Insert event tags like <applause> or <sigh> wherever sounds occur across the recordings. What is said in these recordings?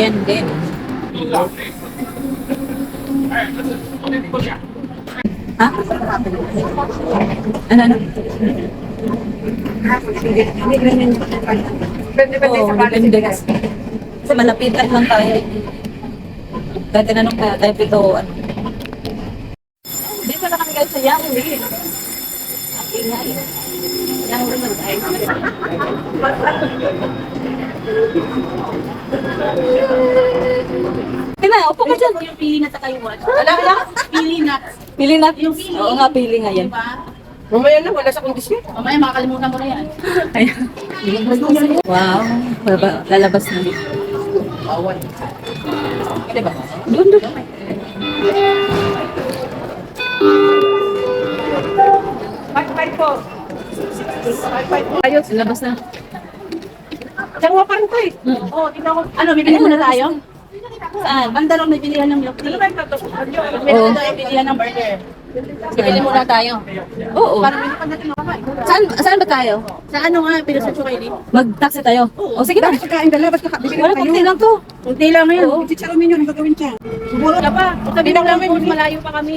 Yan din. Ha? Ano, ano? Oo, depende kasi. Kasi malapitan lang tayo. Dahil tinanong kaya tayo pito, ano. Dito na kami guys sa Yangli. Ang ingay. Yangli na tayo. <laughs> Kina, upo ka dyan. Yung pili na sa kayuan. Wala, wala. Pili na. Pili na. Oo nga, pili nga yan. Diba? Mamaya na, wala sa kondisyon. Mamaya makakalimutan mo na yan. <laughs> Ayan. Wow. Baba, lalabas na. Bawal. Pwede ba? Doon, doon. Fight, fight po. Fight, fight po. Ayos, lalabas na. Diyan pa rin to eh. Oo, tingnan ko. Ano, bibili muna tayo? Saan? Banda lang may bilihan ng milk tea. Ano Oo. tayo bilihan ng burger. Bibili muna tayo. Oo. Para may pa natin makakain. Saan, saan ba tayo? Sa ano nga, pila sa Chukaili? Mag-taxi tayo. O sige na. Bakit kakain dala? Ba't nakabili Wala, kunti lang to. Kunti lang na yun. Oo. Chicharo ninyo, ang gagawin siya. Wala pa. Sabi lang namin, malayo pa kami.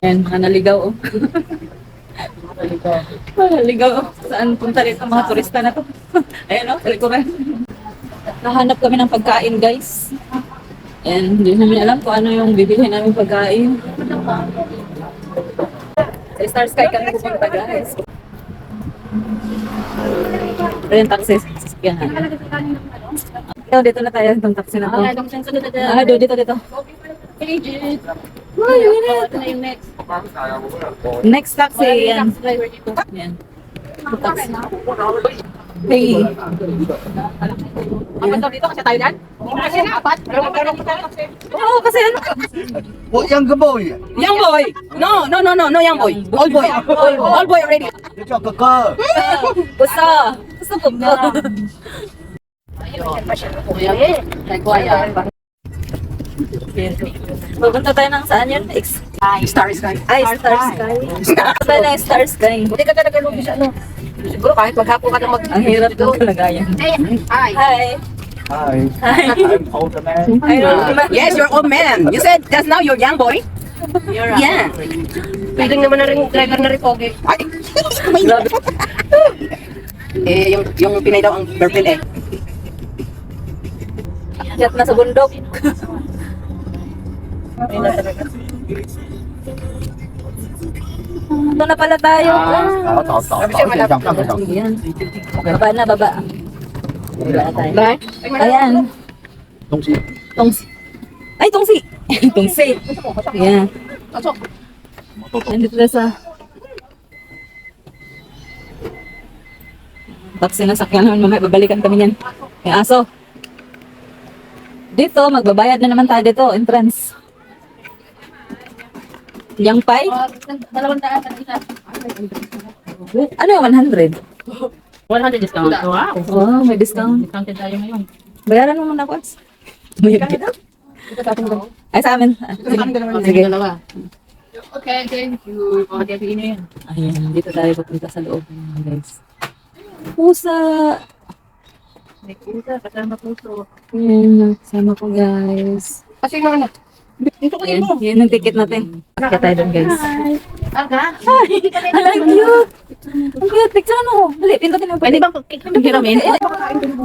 Ayan, mga naligaw. Oh. <laughs> Oh. Saan punta rito mga turista na to? <laughs> Ayan o, oh, talikuran. Nahanap kami ng pagkain, guys. Ayan, hindi namin alam kung ano yung bibili namin pagkain. Sa Star Sky kami pupunta, guys. Ito yung taxi. Sasakyan namin. Ito, dito na tayo. Itong taxi na to. Ah, na Ah, dito, dito. Ay, yun na. Yung next. Next taxi, Wala yan. taxi driver dito. Yan. Taxi. Hey. Ang ganda dito kasi tayo dan? Kasi na, apat. Oo, kasi ano? Oh, young boy. Young boy. No, no, no, no, no young boy. Old boy. Old, old boy already. Cho cờ cơ. Gusto. Gusto ko ba? Pupunta tayo ng saan yun? Ex- Star Sky. Ay, Star Sky. Star na Star Sky. Hindi ka talaga lugi sa ano. Siguro kahit maghapon ka na mag... Ang hirap ng kalagayan. Hi. Hi. Hi. Hi. I'm older man. Ayun. Yes, you're old man. You said just now you're young boy? Yeah. Pwede naman na rin driver na rin pogi. Ay, <laughs> eh, yung, yung Pinay daw ang girlfriend eh. Akyat na sa bundok. Ito na pala tayo. Đó, tỏ, tỏ, tỏ, trên dòng, trên dòng. Yan. Baba na, baba. Na tayo. Bye. Ayan. Không xin. Tongsi. Ay, tongsi. <laughs> tongsi. Ayan. Nandito na sa... Taxi na sakyan naman, mamaya babalikan kami niyan. May aso. Dito, magbabayad na naman tayo dito, entrance. Yang pay? Dalawang daan ang isa. Ano yung 100? 100 discount. Wow. Oh, may discount. Discounted tayo ngayon. Bayaran mo muna, Quartz. Mayroon kita. Ay, sa amin. Ah, Sige. Dalawa. Okay, thank you. Pagkatiapin na yan. Ayan, dito tayo papunta sa loob, guys. Pusa! May kusa, kasama puso. Ayan, sama ko, guys. Kasi na ano. Dito ko mo. yan ang ticket natin. Kaya tayo doon, guys. Aga? Hala, ang cute! Ang cute! Picture ano? Dali, pindutin mo. Pwede bang hiramin?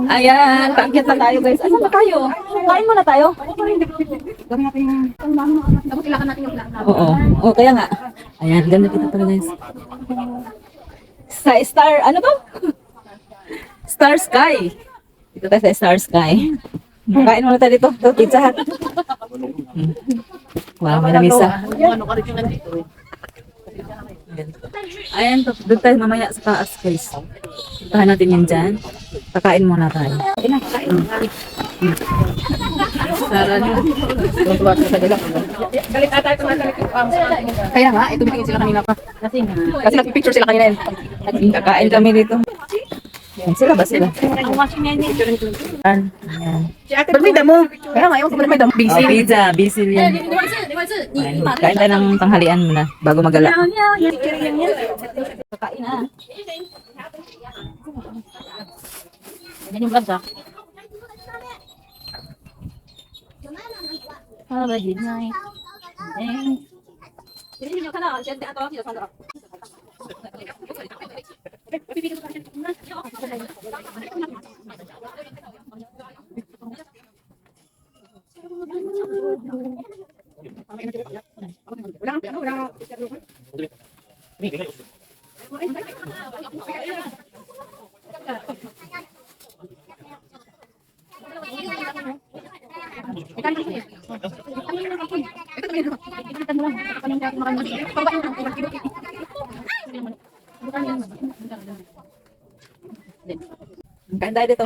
Ayan, paakyat na tayo, guys. Asan ba tayo? Kain muna tayo. Gawin natin yung... Tapos ilakan natin yung vlog. Oo. Oo, kaya nga. Ayan, ganda dito pala, guys. Sa Star, ano to? Star Sky. Dito tayo sa Star Sky. Kain muna tayo dito. Ito, Pizza Hut. Wow, may lamisa. Ano ka rin yung nandito eh. Ayan, doon tayo mamaya sa taas, guys. Puntahan natin yan dyan. Kakain muna tayo. Kain na, kain. Tuwa sa kanila. Galit ata ito na Kaya nga, ito binigyan sila kanina pa. Kasi nagpipicture sila kanina eh. Kakain kami dito. Yan, sila ba sila? An? Yan. Ba't may damo? Kaya nga, ayaw ko may damo. Oh, busy. Okay, Liza, busy yan. Kain ka ng tanghalian mo na bago magala. Kakain na. Ganyan yung vlog, Have a good night. Thanks. Hindi kana, siya ato ako sa sarap. Kain tayo dito.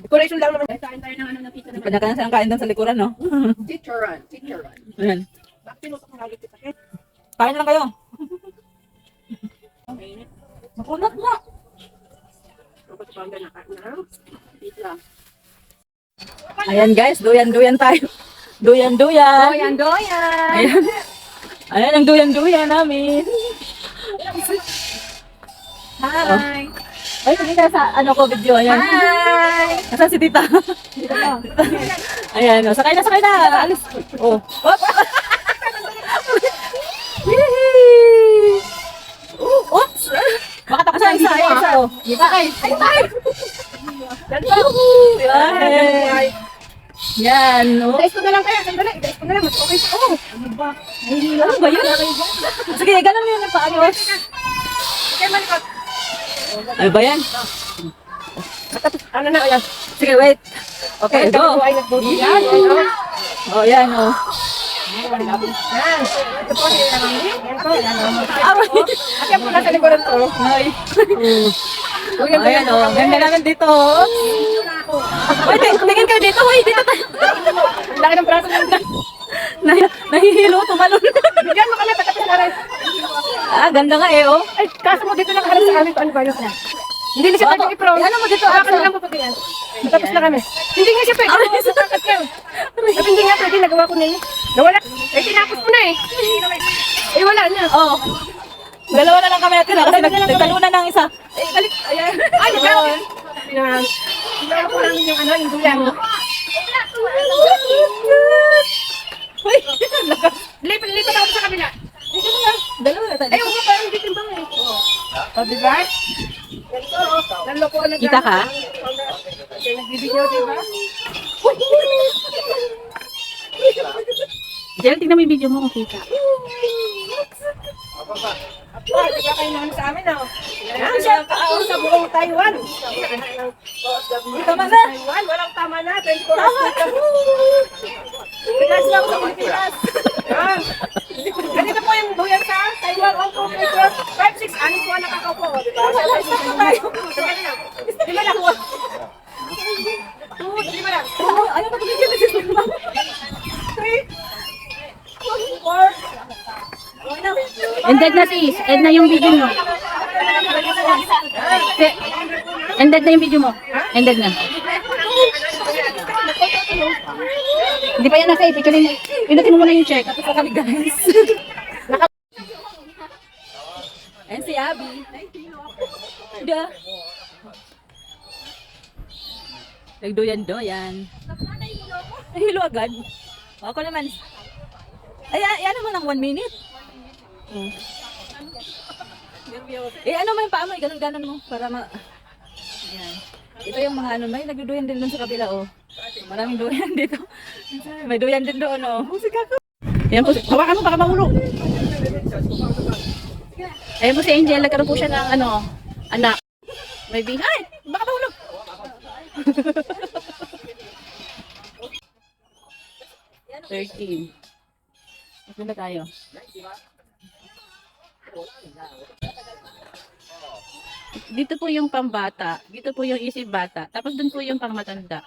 Decoration lang naman. Kanya-kanya silang kain doon sa likuran, no? <laughs> Teacheran. Teacheran. Ayan. Pinutok na lagi kita. Kain na lang kayo. Makunat na. Na na. Pizza. Ayan guys, duyan-duyan tayo. Duyan-duyan. Doyan, doyan! Ayan. Ayan ang duyan-duyan namin. Hi! Ay, tingin ka sa ano ko video. Ayan. Hi! Nasaan si tita? <laughs> Ayan, oh. sakay na, sakay na. Alis. Oh. Yehey! Oops! Baka tapos na isa, isa, isa, oh. Ay, ay, ay. Yan. Yan, oh. Dais ko na lang kaya. Sandali. Dais ko na lang. Mas okay siya. Oh! Ano ba yun? Sige, ganun yun yung paano. Okay, malikot. Ano ba yan? Ano na? Ayan. Sige, wait. Okay, nagbubuyan. Ano? Oh, yan, oh. Yan. Ito po. Yan po. Yan. Yan po nasa likuran to. Ay. Ayan, oh. Ganda namin dito. oh. Ting- tingin kayo dito. Uy, dito tayo. Ang laki ng braso ng Nah- nahihilo, tumalon. Bigyan mo kami rin. ah, ganda nga eh, oh. Ay, kaso mo dito nakaharap sa amin kung ano ba yun. Hindi na siya pwede i-pro. Ano mo dito, Baka Absa? na lang papagayan. Matapos na kami. Hindi nga siya pwede. Ano sa takat yun? Sabi hindi nga pwede. Nagawa ko nila. Nawala. Eh, tinapos ko na eh. Eh, wala na. Oh. Dalawa na lang kami natira kasi nag- nagtalunan ng isa. Eh, balik. Ayan. Ay, nagawa. Tinapos ko namin yung ano, yung duyan. Uy, Lipat, lipat ako sa kabila. dalawa na tayo. Ay, huwag parang hindi timbang eh. O, di ba? Ito, nalokohan na Kita ka? Kaya nagbibigyan, di ba? Diyan, tingnan mo yung video mo, kita. Ah, di ba kayo naman sa amin, oh? Yan, siya ang sa buong Taiwan. Tama na. Taiwan, walang tama na. 24 hours dito. Pinas lang sa Pilipinas. Yan. Ganito po yung duyan sa Taiwan. 1, 2, 3, 4, 5, 6. Anin po ang nakakaupo. Di ba? Stop na tayo. Sabay na. Lima lang. Two, lima lang. Oh, ayaw na tumigil na si Sumba. Three, four, Ended na sis. End na yung video mo. Ended na yung video mo. Ended na. Hindi pa yan nasa picture Pinutin mo muna yung check. Tapos kami, guys. Ayan si Abby. Da. Nagdoyan-doyan. Nahilo agad. Ako naman. Ay, ano mo lang, one minute. Hmm. Eh, ano mo yung paa mo? Ganun-ganon mo. Para ma... Ayan. Ito yung mga ano, may nagduduyan din doon sa kabila, oh. Maraming duyan dito. May duyan din doon, oh. Musika ko. Ayan po. Hawakan mo baka mahulog. Ayan po si Angel. Nagkaroon po siya ng ano, anak. May bing. Ay! Baka mahulog. Thirteen. Mas na tayo. Dito po yung pambata. Dito po yung isip bata. Tapos dun po yung pangmatanda.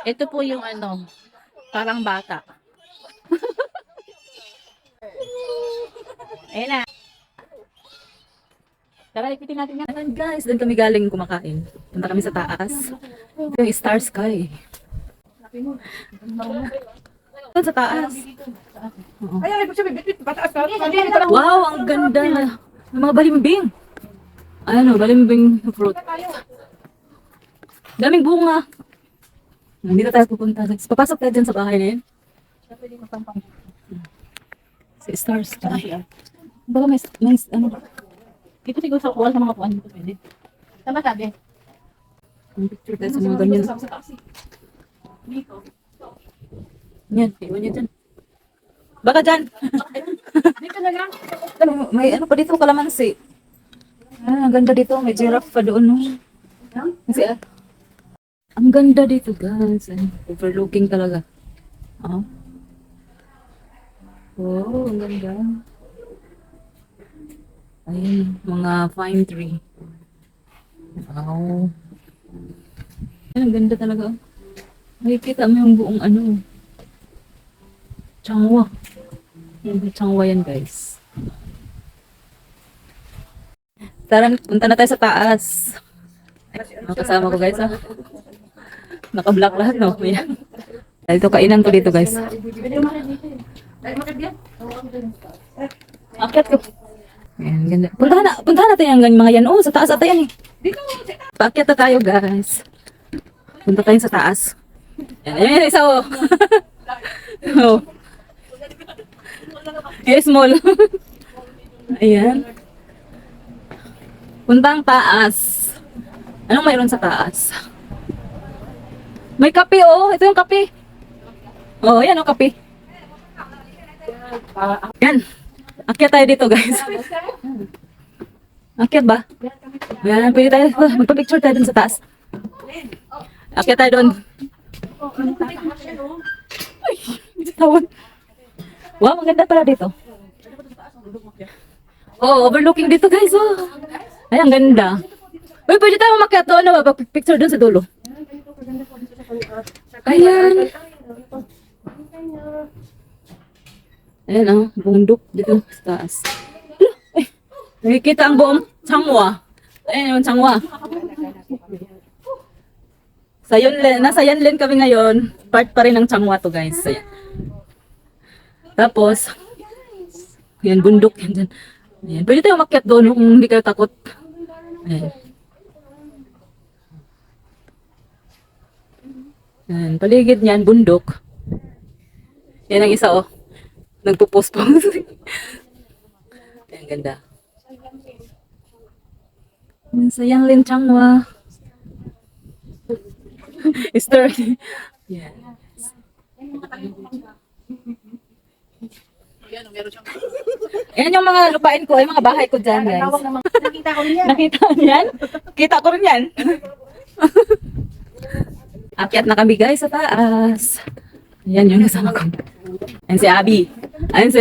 Ito po yung ano, parang bata. <laughs> Ayan na. Tara, ipitin natin yan. Ayan guys, doon kami galing kumakain. Punta kami sa taas. Ito yung Star Sky. Doon sa taas. Ay, ay, sabi, bit, bit, pataas ka. Wow, ang ganda. May mga balimbing. Ano, balimbing fruit. Daming bunga. Dito tayo pupunta. Papasok tayo dyan sa bahay na yun. Si Stars Sky. Baka may, may ano, Dito siguro sa wall sa mga kuwan dito pwede. Tama sabi. ang picture tayo sa mga ganyan. Yan, iwan niya dyan. Baka dyan. <laughs> Dito na lang. Ano, may ano pa dito, kalamansi. Ah, ang ganda dito. May giraffe pa doon. No? Kasi, ah, ang ganda dito, guys. Overlooking talaga. Ah. Oh, ang ganda. Ayun, mga pine tree. Wow. Ayun, ang ganda talaga. Makikita mo yung buong ano. Changwa. Yung Changwa yan, guys. Tara, punta na tayo sa taas. Kasama ko guys ha. Naka-block lahat no. Ayan. Dito kainan ko dito guys. Akit ko. Ayan, ganda. Puntahan, na, puntahan natin yung mga yan. Oh, sa taas ata yan eh. Paakyat na tayo guys. Punta tayo sa taas. Ayan, ayan, ayan isa oh. <laughs> oh. Yes, small. <laughs> Ayan. Puntang taas. Anong mayroon sa taas? May kape oh. Ito yung kape. Oh, yan oh kape. Yan. Akyat tayo dito guys. <laughs> Akyat ba? Yan, pwede tayo. Magpa-picture tayo dun sa taas. Akyat tayo dun. Ay, bitawan. Wow, maganda pala dito. Oh, overlooking dito guys. Oh. Ay, ang ganda. Uy, pwede tayo umakyat doon. Ano ba? Picture doon sa dulo. Ayan. Ayan oh, bundok dito sa taas. Ay, nakikita ang buong Changwa. Ayan yung Changwa. Sa Yunlin, nasa Yanlin kami ngayon. Part pa rin ng Changwa to guys. Ayan. Tapos, yan bundok yan dyan. Ayan. Pwede tayo umakyat doon kung hindi kayo takot. Ayan. Ayan. Paligid niyan, bundok. Yan ang isa oh. Nagpo-post-post. <laughs> Ayan, ganda. Yan sa Yanglin Changwa. Story. <laughs> Yan. Yan yung mga lupain ko, yung mga bahay ko dyan, guys. Nakita ko niya. Nakita niyan? Kita ko rin yan. <laughs> Akyat na kami guys sa taas. Ayan yung kasama ko. Ayan si Abby. Ayan si...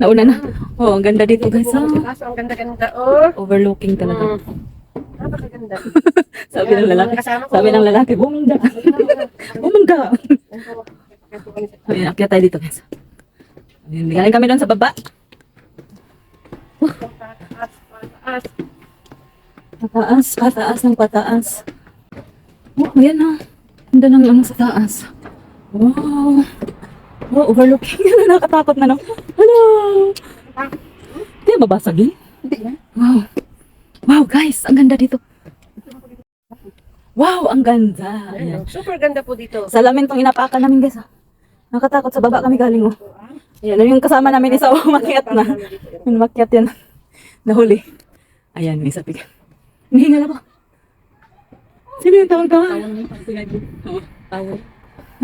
Nauna na. Oh, ang ganda dito guys. Oh. Kaso ang ganda-ganda. Oh. Overlooking talaga. <laughs> Napakaganda. Sabi ng lalaki. Sabi ng lalaki, bumangga. <laughs> Bumangga. <laughs> Ayan, akyat tayo dito guys. Ayan, galing kami doon sa baba. Pataas, pataas ng pataas. Oh, ayan na. Ganda ng ano sa taas. Wow. Wow, overlooking. <laughs> Nakatakot na no. Hello. Hindi ba babasagin? Hindi na. Wow. Wow, guys. Ang ganda dito. Wow, ang ganda. Ayan. Super ganda po dito. Salamin tong inapakan namin guys. ah. Nakatakot sa baba kami galing oh. Ayan, yung kasama namin isa oh, <laughs> umakyat na. Umakyat yan. Nahuli. Ayan, may sabi ka. Hinihingal ako. Sino yung tawag ka? Oo, tawag.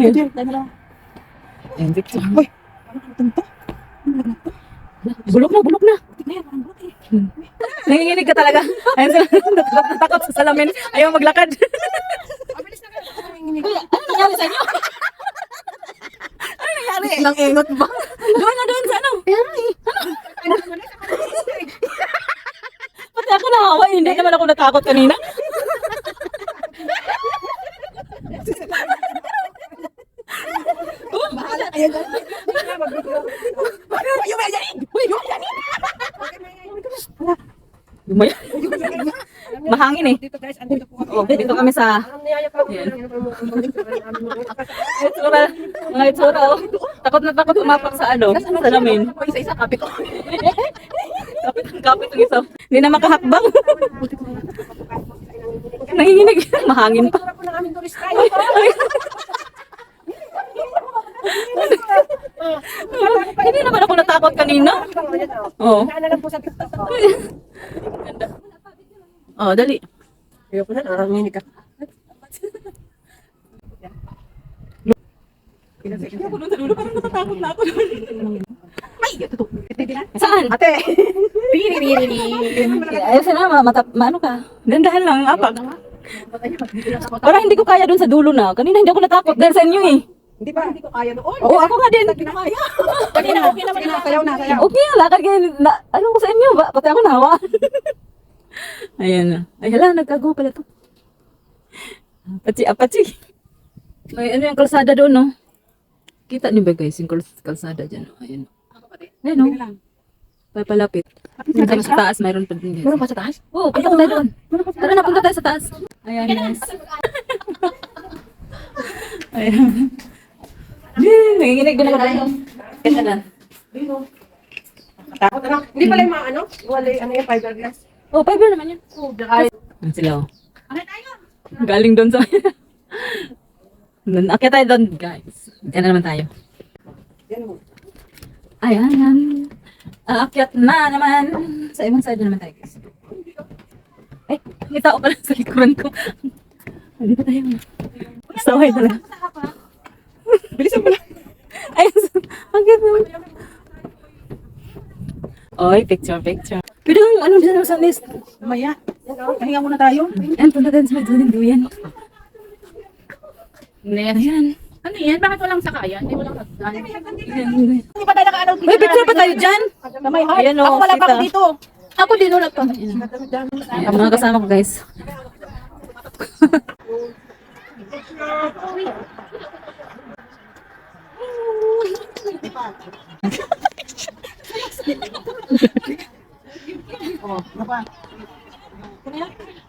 Ayan. Ayan, picture. Uy! Bulok na, bulok na. Hmm. Nanginginig ka talaga. Ayan sila, natakot na takot sa salamin. Ayaw maglakad. Ano nangyari sa inyo? ano nangyari? Nang ingot ba? Doon na doon sa ano? Ano? Pati ako nahawa, hindi naman ako natakot kanina. Bahala kayo dyan. Lumaya. Mahangin eh. Dito guys, andito po kami. Oh, dito kami sa. Yan. Itsura. Mga itsura oh. Takot na takot umapak sa ano. Sa salamin. Isa-isa kapit ko. Kapit ang kapit ang isa. Hindi na makahakbang. Nanginginig. Mahangin pa. Hindi naman ako natakot kanina. Oo. Sa TikTok. Oh, dali. Ayoko na, ka. Ako nung sa dulo, parang natatakot na ako. Ay, ito. Saan? Ate! Ayos na, ma, mata, maano ka? Dandahan lang, apag. Parang hindi ko kaya doon sa dulo na. Kanina hindi ako natakot dahil sa inyo eh. Hindi ba? Hindi ko kaya doon. Oo, ako nga din. Kinakaya. Kanina, okay naman na. Sayaw na, sayaw. Okay, lakad kayo. Ano ko sa inyo ba? Pati ako nahawa. <laughs> Ayan na. Ay, hala, nagkago pala to. Apachi, apachi. May ano yung kalsada doon, no? Kita niyo ba guys, yung kals- kalsada dyan, no? Ayan. Ayan, no? May palapit. Diyan sa taas, mayroon pa din guys. Meron pa sa taas? Oo, punta ko tayo doon. Tara na, punta tayo sa taas. Ayan, guys. <laughs> Ayan. Nanginginig din ako tayo. Ganda na. Takot na. Hindi pala yung mga ano? Wala ano yung fiberglass. Oh, fiber naman yan. Yan sila, oh. Galing doon sa... Akit tayo doon, guys. Yan na naman tayo. Yan mo. Ayan. Aakyat na naman. Sa ibang side na naman tayo, guys. Ay, may tao pala sa likuran ko. Hindi pa tayo. Saway talaga. Bilisan mo lang. Ayun, ang ganda naman. Oy, picture, picture. Pero yung ano dyan sa list? Mamaya. Pahinga muna tayo. Ayan, punta tayo sa may duyan duyan. Next. Ayan. Ano yan? Bakit walang sakayan? Hindi walang hagdan. Ayan. Hindi pa tayo naka-ano. May picture pa tayo dyan. May heart. Ayan, oh, Ako wala pa ako dito. Ako din ulat pa. Ang mga kasama ko, guys. <laughs>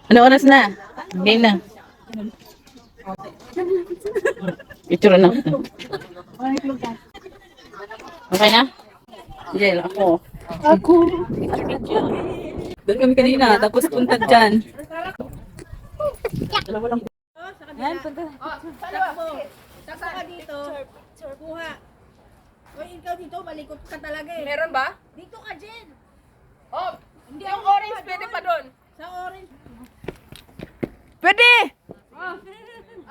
Ano oras na? Game na. Picture na. Okay na? Jel, ako. Ako. Doon kami kanina, tapos punta dyan. Ayan, punta. Saka ka dito. Kuha. Uy, ikaw dito, malikot ka talaga eh. Meron ba? Dito ka, Jen. Oh, hindi yung orange pwede pa doon. Sa orange. Pwede!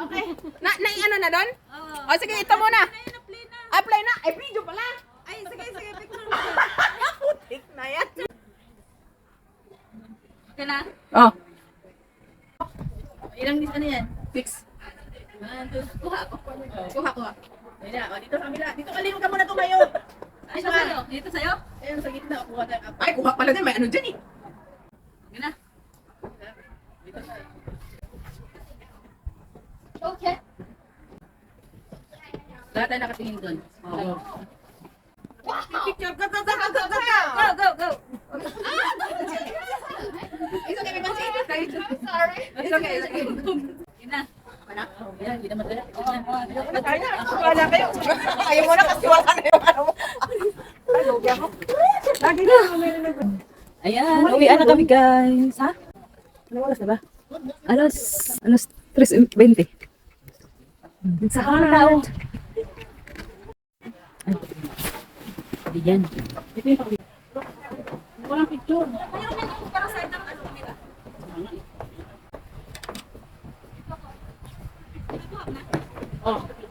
Okay. Na, na ano na doon? Oo. Oh, sige, ito muna. Apply na. Ay, video pala. Ay, sige, sige, picture na. <laughs> Putik na yan. Okay na? Oh. Ilang dis ano yan? Six. Kuha ako. Kuha, kuha. Ayun na, oh, dito sa kabila. Dito kalimut ka muna tumayo. Ay, ito sa'yo. Dito sa'yo? Ayun, sa gitna. Kuha tayo. Ay, kuha pala din. May ano dyan eh. Okay na. Lahat tayo nakatingin doon. Oo. Picture. Go, go, go, go, go, go. Go, go, go. It's okay, may pansin. Sorry. It's okay, it's okay. Okay na. Yan, hindi naman dala. Kaya, wala kayo. Ayaw mo na kasi wala na yung ano mo. Ayan, uwian na kami guys. Ha? Ano oras na ba? Alas, alas 3.20. Sa haraw. Ay, di yan. Walang picture. Oh.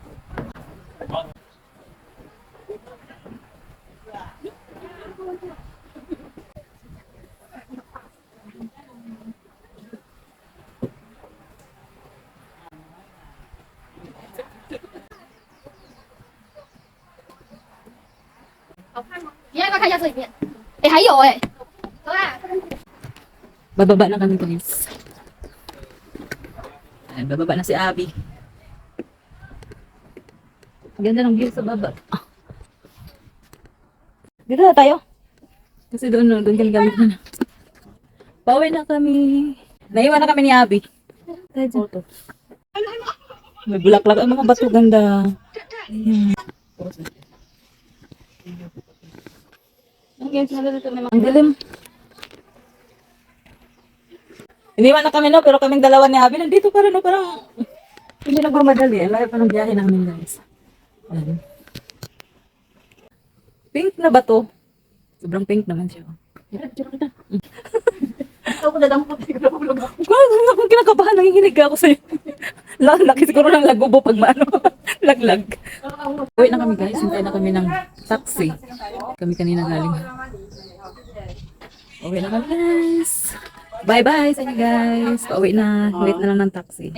你要不要看一下这里面？哎，还有哎、走啦。 Bababa na kami guys. Ayan, bababa na si Abby. Ganda ng view sa baba. Ah. Dito na tayo. Kasi doon, no, doon kami kami na. Pauwi na kami. Naiwan na kami ni Abby. Tayo dyan. May bulaklak ang mga bato ganda. Ayan. Ang dilim. Iniwan na kami no, pero kaming dalawa ni Abby nandito pa rin no, parang hindi nagmamadali. Ang layo pa ng biyahe namin guys. Ayan. Pink na ba to? Sobrang pink naman siya. Ako nadampot. Nagulog ako. Kung kinakabahan, nanginginig ako sa'yo. Lang, laki siguro ng lagubo pag maano. <laughs> Laglag. Uwi na kami guys. Hintay na kami ng taxi. Kami kanina galing. Uwi na kami guys. Bye-bye sa inyo guys. Pauwi na. Wait na lang ng taxi.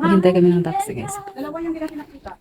Hintay kami ng taxi guys. Dalawa yung nakita.